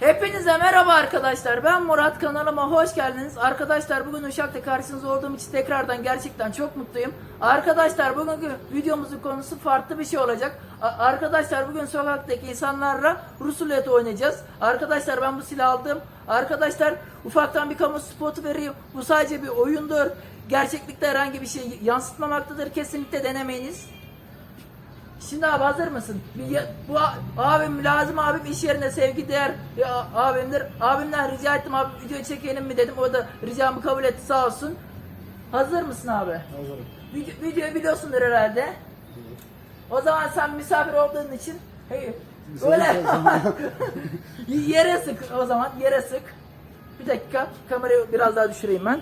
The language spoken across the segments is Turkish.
Hepinize merhaba arkadaşlar. Ben Murat. Kanalıma hoş geldiniz. Arkadaşlar bugün Uşak'ta karşınızda olduğum için tekrardan gerçekten çok mutluyum. Arkadaşlar bugünkü videomuzun konusu farklı bir şey olacak. Arkadaşlar bugün sokaktaki insanlarla rusulet oynayacağız. Arkadaşlar ben bu silahı aldım. Arkadaşlar ufaktan bir kamu spotu vereyim. Bu sadece bir oyundur. Gerçeklikte herhangi bir şey yansıtmamaktadır. Kesinlikle denemeyiniz. Şimdi abi hazır mısın? Bir ya- bu abim lazım abim iş yerinde sevgi değer bir a- abimdir. Abimden rica ettim abi video çekelim mi dedim. O da ricamı kabul etti sağ olsun. Hazır mısın abi? Hazırım. Video, videoyu biliyorsundur herhalde. O zaman sen misafir olduğun için hey, öyle yere sık o zaman yere sık. Bir dakika kamerayı biraz daha düşüreyim ben.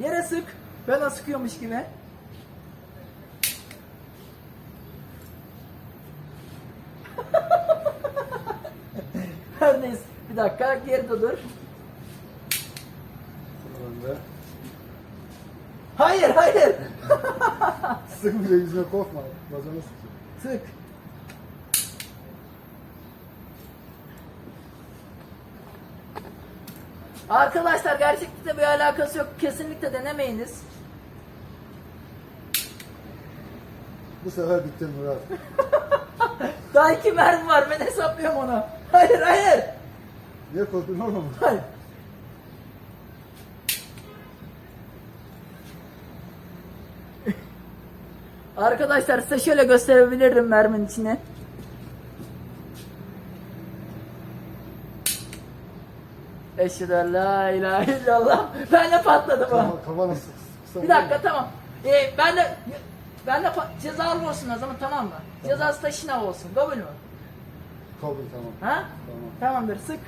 Yere sık. Ben o sıkıyormuş gibi. Her neyse. Bir dakika geride dur. Hayır hayır. Sıkmayacak yüzüne korkma. Bacağını sıkıyor. Sık. Arkadaşlar gerçeklikle bir alakası yok. Kesinlikle denemeyiniz. Bu sefer bittin Murat. Daha iki mermi var. Ben hesaplıyorum onu. Hayır hayır. Niye korktun oğlum? Hayır. Arkadaşlar size şöyle gösterebilirim merminin içine. Eşhedü en la ilahe illallah. Ben de patladı bu. Kafana, sık. sık- Bir dakika tamam. Ee, ben de ben de pa- cezalı olsun o zaman tamam mı? Cezası da şınav olsun. Kabul mü? Kabul tamam. Ha? Tamam. Tamamdır sık.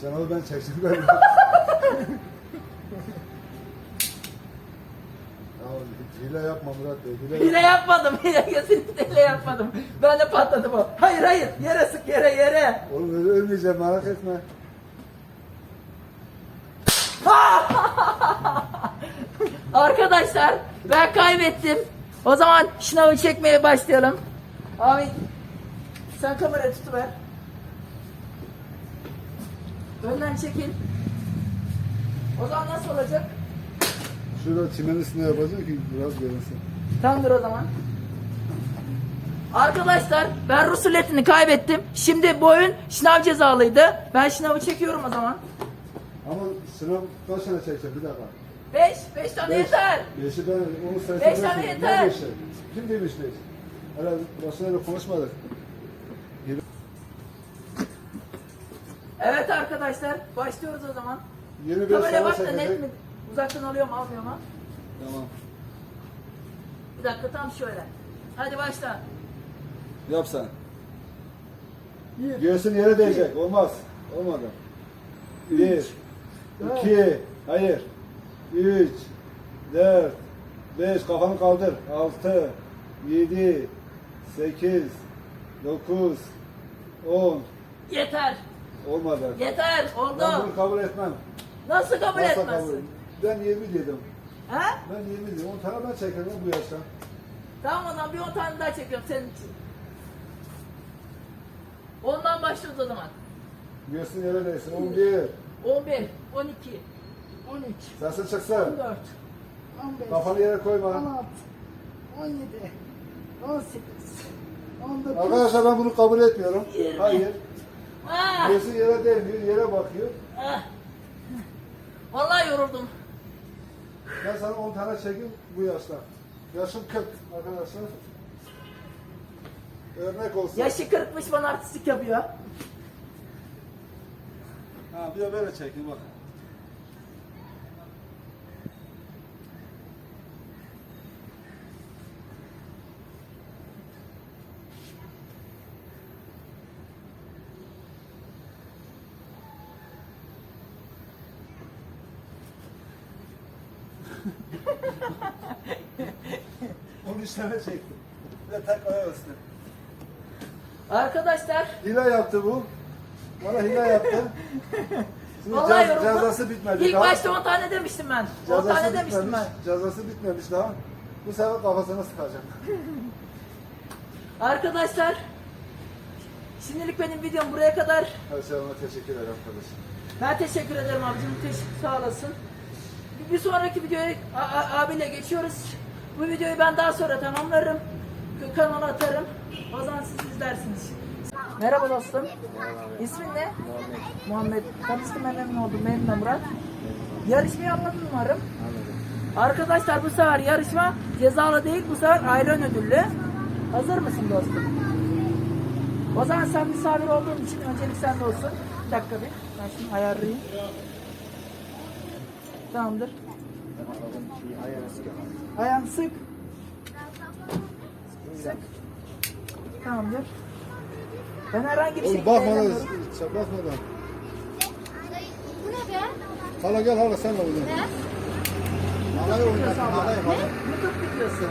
Şenol'u ben çekeceğim ben. ya hile yapma Murat Bey. Hile, Hile yapmadım. Hile kesinlikle hile yapmadım. Ben de patladı bu. Hayır hayır. Yere sık yere yere. Oğlum öyle ölmeyeceğim merak etme. Arkadaşlar ben kaybettim. O zaman şınavı çekmeye başlayalım. Abi sen kamerayı tutuver. Önden çekil. O zaman nasıl olacak? Şurada çimenin üstüne yapacağım ki biraz görünsün. Tamamdır o zaman. Arkadaşlar ben Rus ruletini kaybettim. Şimdi bu oyun şınav cezalıydı. Ben şınavı çekiyorum o zaman. Ama sınav kaç tane çekeceğim bir dakika. 5, 5 tane Beş. yeter. Beşi ben onu sayısını Beş tane yeter. Beşi? Kim demiş beş? Herhalde başına öyle konuşmadık. Evet arkadaşlar başlıyoruz o zaman. 25 Kameraya tane bak da net çekecek. mi? Uzaktan alıyorum almıyorum ha. Tamam. Bir dakika tam şöyle. Hadi başla. Yap sen. Bir. Göğsün yere değecek. Olmaz. Olmadı. Bir. iki. Hayır. Üç. Dört. Beş. Kafanı kaldır. Altı. Yedi. Sekiz. Dokuz. On. Yeter. Olmadı. Yeter. Ben Oldu. bunu kabul etmem. Nasıl kabul Nasıl etmezsin? Ben 20 dedim. Ha? Ben 20 dedim. 10 tane ben çekerim bu yaşta. Tamam o zaman bir 10 tane daha çekiyorum senin için. Ondan başlıyoruz o zaman. Göğsün yere değsin. 11. 11, 12, 13, Sesin çıksın. 14, 15, Kafanı yere koyma. 16, 17, 18, 19, Arkadaşlar ben bunu kabul etmiyorum. Yirmi. Hayır. Ah! Göğsü yere değmiyor. Yere bakıyor. Ah! Vallahi yoruldum. Ben sana 10 tane çekeyim bu yaşta. Yaşım 40 arkadaşlar. Örnek olsun. Yaşı 40'mış bana artistik yapıyor. Ha, bir de böyle çekeyim bak. İşleme çektim. Tek ayağı üstü. Arkadaşlar Hile yaptı bu. Bana hile yaptı. Şimdi vallahi cez- yoruldum. cezası bitmedi İlk daha. başta 10 tane demiştim ben. 10 Cezası tane demiştim bitmemiş. ben. Cezası bitmemiş daha. Bu sefer kafasına sıkacağım. Arkadaşlar şimdilik benim videom buraya kadar. Her şey teşekkür ederim arkadaşım. Ben teşekkür ederim abicim. Teşekkür sağ olasın. Bir, sonraki videoya abiyle geçiyoruz. Bu videoyu ben daha sonra tamamlarım. Kanala atarım. O zaman siz izlersiniz. Merhaba dostum. İsmin ne? Muhammed. Tanıştım ben memnun oldum. Benim de Murat. Yarışmayı anladın umarım. Arkadaşlar bu sefer yarışma cezalı değil bu sefer ayran ödüllü. Hazır mısın dostum? O zaman sen misafir olduğun için öncelik sende olsun. Bir dakika bir. Ben şunu ayarlayayım. Tamamdır. Ayağını sık. Sık. Tamamdır. Ben herhangi bir şekilde bakma lan. eğlenmiyorum. Sen bakma lan. Bu ne be? Hala gel hala sen de oynayın. Ne? Halay oynayın. Halay halay. YouTube videosu.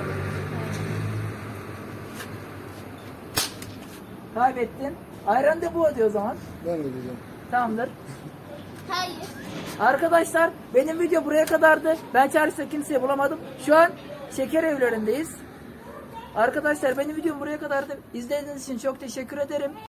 Kaybettin. Ayran da bu ödüyor o zaman. Ben ödeyeceğim. Tamamdır. Hayır. Arkadaşlar benim video buraya kadardı. Ben çarşıda kimseyi bulamadım. Şu an şeker evlerindeyiz. Arkadaşlar benim videom buraya kadardı. İzlediğiniz için çok teşekkür ederim.